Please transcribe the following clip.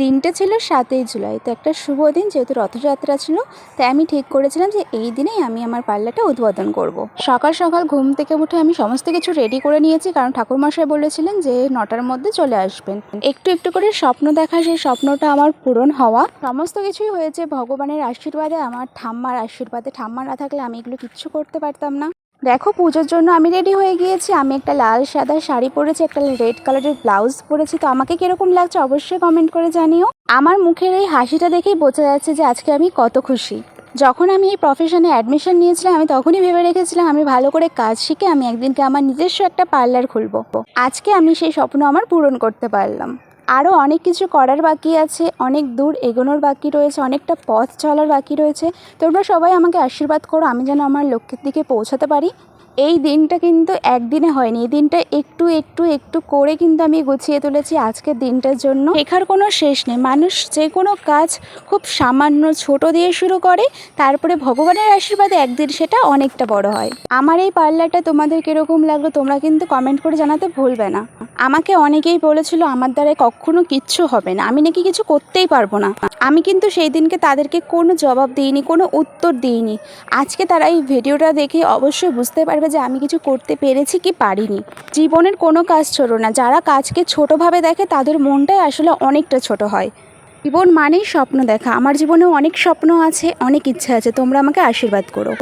দিনটা ছিল সাতই জুলাই, তো একটা শুভ দিন যেহেতু রথযাত্রা ছিল, তাই আমি ঠিক করেছিলাম যে এই দিনেই আমি আমার পার্লারটা উদ্বোধন করব। সকাল সকাল ঘুম থেকে উঠে আমি সমস্ত কিছু রেডি করে নিয়েছি, কারণ ঠাকুরমশাই বলেছিলেন যে নটার মধ্যে চলে আসবেন। একটু একটু করে স্বপ্ন দেখা, সেই স্বপ্নটা আমার পূরণ হওয়া। সমস্ত কিছুই হয়েছে, ভগবানের আশীর্বাদে, আমার ঠাম্মার আশীর্বাদে। ঠাম্মা না থাকলে আমি এগুলো কিচ্ছু করতে পারতাম না। দেখো পুজোর জন্য আমি রেডি হয়ে গিয়েছি। আমি একটা লাল সাদা শাড়ি পরেছি, একটা রেড কালারের ব্লাউজ পরেছি। তো আমাকে কীরকম লাগছে অবশ্যই কমেন্ট করে জানিও। আমার মুখের এই হাসিটা দেখেই বোঝা যাচ্ছে যে আজকে আমি কত খুশি। যখন আমি এই প্রফেশনে অ্যাডমিশন নিয়েছিলাম, আমি তখনই ভেবে রেখেছিলাম আমি ভালো করে কাজ শিখে আমি একদিনকে আমার নিজস্ব একটা পার্লার খুলব। আজকে আমি সেই স্বপ্ন আমার পূরণ করতে পারলাম। আরও অনেক কিছু করার বাকি আছে, অনেক দূর এগোনোর বাকি রয়েছে, অনেকটা পথ চলার বাকি রয়েছে। তোমরা সবাই আমাকে আশীর্বাদ করো, আমি যেন আমার লক্ষ্যের দিকে পৌঁছাতে পারি। এই দিনটা কিন্তু একদিনে হয়নি। এই দিনটা একটু একটু একটু করে কিন্তু আমি গুছিয়ে তুলেছি আজকের দিনটার জন্য। শেখার কোনো শেষ নেই। মানুষ যে কোনো কাজ খুব সামান্য ছোট দিয়ে শুরু করে, তারপরে ভগবানের আশীর্বাদে একদিন সেটা অনেকটা বড় হয়। আমার এই পার্লারটা তোমাদের কীরকম লাগল তোমরা কিন্তু কমেন্ট করে জানাতে ভুলবে না। আমাকে অনেকেই বলেছিল, আমার দ্বারা কখনো কিচ্ছু হবে না। আমি নাকি কিছু করতেই পারব না। আমি কিন্তু সেই দিনকে তাদেরকে কোনো জবাব দিইনি, কোনো উত্তর দিইনি। আজকে তারা এই ভিডিওটা দেখে অবশ্যই বুঝতে পারবে যে আমি কিছু করতে পেরেছি কি পারিনি। জীবনের কোনো কাজ ছোট না। যারা কাজকে ছোটোভাবে দেখে তাদের মনটাই আসলে অনেকটা ছোট হয়। জীবন মানেই স্বপ্ন দেখা। আমার জীবনেও অনেক স্বপ্ন আছে, অনেক ইচ্ছা আছে। তোমরা আমাকে আশীর্বাদ করো।